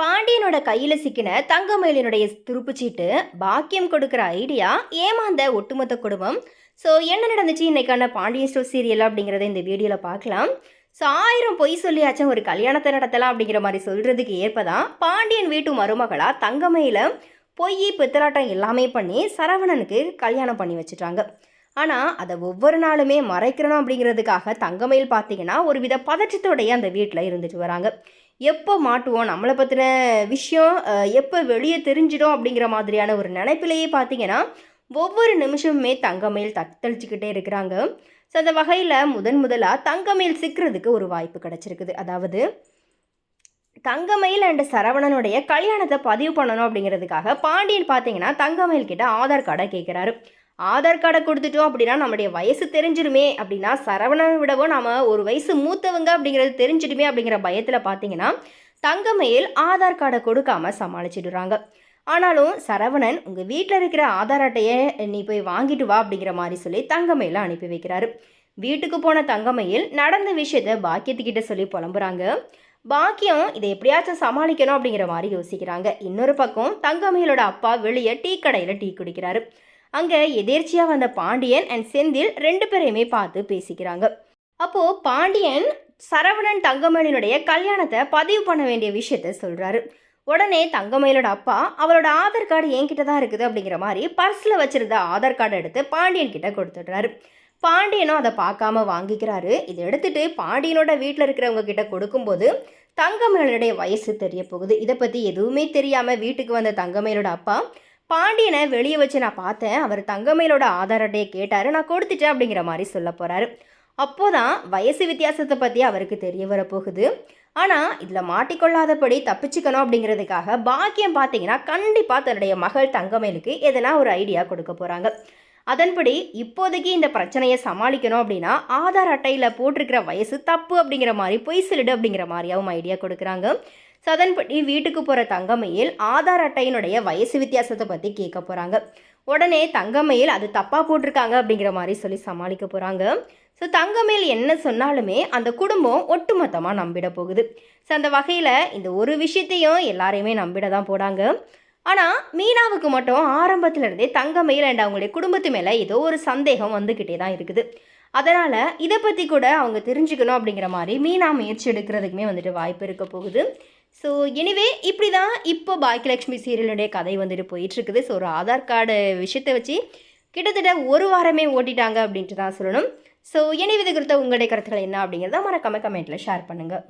பாண்டியனோட கையில் சிக்கின தங்கமயிலினுடைய துருப்புச்சீட்டு பாக்கியம் கொடுக்குற ஐடியா ஏமாந்த ஒட்டுமொத்த குடும்பம். ஸோ என்ன நடந்துச்சு? இன்னைக்கான பாண்டியன் ஸ்டோர் சீரியல் அப்படிங்கிறத இந்த வீடியோவில் பார்க்கலாம். ஸோ ஆயிரம் பொய் சொல்லியாச்சும் ஒரு கல்யாணத்தை நடத்தலாம் அப்படிங்கிற மாதிரி சொல்கிறதுக்கு ஏற்பதான் பாண்டியன் வீட்டு மருமகளாக தங்கமயில பொய் பித்தலாட்டம் எல்லாமே பண்ணி சரவணனுக்கு கல்யாணம் பண்ணி வச்சுட்டாங்க. ஆனால் அதை ஒவ்வொரு நாளுமே மறைக்கிறோம் அப்படிங்கிறதுக்காக தங்கமயில் பார்த்தீங்கன்னா ஒரு வித பதற்றத்தோடைய அந்த வீட்டில் இருந்துட்டு வராங்க. எப்போ மாட்டுவோம்? நம்மளை பற்றின விஷயம் எப்போ வெளியே தெரிஞ்சிடும் அப்படிங்கிற மாதிரியான ஒரு நினைப்பிலேயே பார்த்தீங்கன்னா ஒவ்வொரு நிமிஷமுமே தங்கமயில் தத்தளிச்சுக்கிட்டே இருக்கிறாங்க. ஸோ அந்த வகையில் முதன் முதலாக தங்கமயில் சிக்கிறதுக்கு ஒரு வாய்ப்பு கிடச்சிருக்குது. அதாவது தங்கமயில் அண்ட் சரவணனுடைய கல்யாணத்தை பதிவு பண்ணணும் அப்படிங்கிறதுக்காக பாண்டியன் பார்த்தீங்கன்னா தங்கமயில் கிட்ட ஆதார் கார்டை கேட்குறாரு ஆதார் கார்டை கொடுத்துட்டோம் அப்படின்னா நம்முடைய வயசு தெரிஞ்சிருமே அப்படின்னா சரவணனை விடவும் நாம் ஒரு வயசு மூத்தவங்க அப்படிங்கிறது தெரிஞ்சிடுமே அப்படிங்கிற பயத்தில் பார்த்தீங்கன்னா தங்கமயில் ஆதார் கார்டை கொடுக்காம சமாளிச்சிடுறாங்க. ஆனாலும் சரவணன் உங்கள் வீட்டில் இருக்கிற ஆதார் அட்டையை நீ போய் வாங்கிட்டு வா அப்படிங்கிற மாதிரி சொல்லி தங்கமயில அனுப்பி வைக்கிறாரு. வீட்டுக்கு போன தங்கமயில் நடந்த விஷயத்த பாக்கியத்துக்கிட்ட சொல்லி புலம்புறாங்க. பாக்கியம் இதை எப்படியாச்சும் சமாளிக்கணும் அப்படிங்கிற மாதிரி யோசிக்கிறாங்க. இன்னொரு பக்கம் தங்கமயிலோட அப்பா வெளியே டீ கடையில் டீ குடிக்கிறாரு. அங்கே எதேர்ச்சியாக வந்த பாண்டியன் அண்ட் செந்தில் ரெண்டு பேரையுமே பார்த்து பேசிக்கிறாங்க. அப்போது பாண்டியன் சரவணன் தங்கமணியினுடைய கல்யாணத்தை பதிவு பண்ண வேண்டிய விஷயத்த சொல்கிறாரு உடனே தங்கமயிலோட அப்பா அவளோட ஆதார் கார்டு என்கிட்ட தான் இருக்குது அப்படிங்கிற மாதிரி பர்ஸில் வச்சுருந்த ஆதார் கார்டை எடுத்து பாண்டியன் கிட்ட கொடுத்துடுறாரு. பாண்டியனும் அதை பார்க்காம வாங்கிக்கிறாரு. இதை எடுத்துட்டு பாண்டியனோட வீட்டில் இருக்கிறவங்க கிட்ட கொடுக்கும்போது தங்கமயிலுடைய வயசு தெரிய போகுது. இதை பற்றி எதுவுமே தெரியாமல் வீட்டுக்கு வந்த தங்கமயிலோட அப்பா பாண்டியனை வெளியே வச்சு நான் பார்த்தேன். அவர் தங்கமையிலோட ஆதார் அட்டையை கேட்டார். நான் கொடுத்துட்டேன் அப்படிங்கிற மாதிரி சொல்ல போகிறாரு அப்போதான் வயசு வித்தியாசத்தை பற்றி அவருக்கு தெரிய வரப்போகுது. ஆனால் இதில் மாட்டிக்கொள்ளாதபடி தப்பிச்சுக்கணும் அப்படிங்கிறதுக்காக பாக்கியம் பார்த்தீங்கன்னா கண்டிப்பாக தன்னுடைய மகள் தங்கமேலுக்கு எதனா ஒரு ஐடியா கொடுக்க போகிறாங்க அதன்படி இப்போதைக்கு இந்த பிரச்சனையை சமாளிக்கணும் அப்படின்னா ஆதார் அட்டையில் போட்டிருக்கிற வயசு தப்பு அப்படிங்கிற மாதிரி பொய் சொல்லிடு அப்படிங்கிற மாதிரியாவும் ஐடியா கொடுக்குறாங்க. ஸோ அதன்படி வீட்டுக்கு போகிற தங்கமையில் ஆதார் அட்டையினுடைய வயசு வித்தியாசத்தை பற்றி கேட்க போகிறாங்க உடனே தங்கமையில் அது தப்பாக போட்டிருக்காங்க அப்படிங்கிற மாதிரி சொல்லி சமாளிக்க போகிறாங்க ஸோ தங்கமேல் என்ன சொன்னாலுமே அந்த குடும்பம் ஒட்டுமொத்தமாக நம்பிட போகுது. ஸோ அந்த வகையில் இந்த ஒரு விஷயத்தையும் எல்லாரையுமே நம்பிட தான் போடாங்க ஆனால் மீனாவுக்கு மட்டும் ஆரம்பத்துல இருந்தே தங்கமயில் அண்ட் அவங்களுடைய குடும்பத்து மேலே ஏதோ ஒரு சந்தேகம் வந்துக்கிட்டே தான் இருக்குது. அதனால் இதை பற்றி கூட அவங்க தெரிஞ்சுக்கணும் அப்படிங்கிற மாதிரி மீனா முயற்சி எடுக்கிறதுக்குமே வந்துட்டு வாய்ப்பு இருக்க போகுது. ஸோ எனிவே இப்படி தான் இப்போ பாக்கியலட்சுமி சீரியலுடைய கதை வந்துட்டு போயிட்டுருக்குது. ஸோ ஒரு ஆதார் கார்டு விஷயத்தை வச்சு கிட்டத்தட்ட ஒரு வாரமே ஓட்டிட்டாங்க அப்படின்ட்டு தான் சொல்லணும். ஸோ எனிவே இது குறித்த உங்களுடைய கருத்துக்கள் என்ன அப்படிங்கிறத மறக்காம கமெண்ட்டில் ஷேர் பண்ணுங்கள்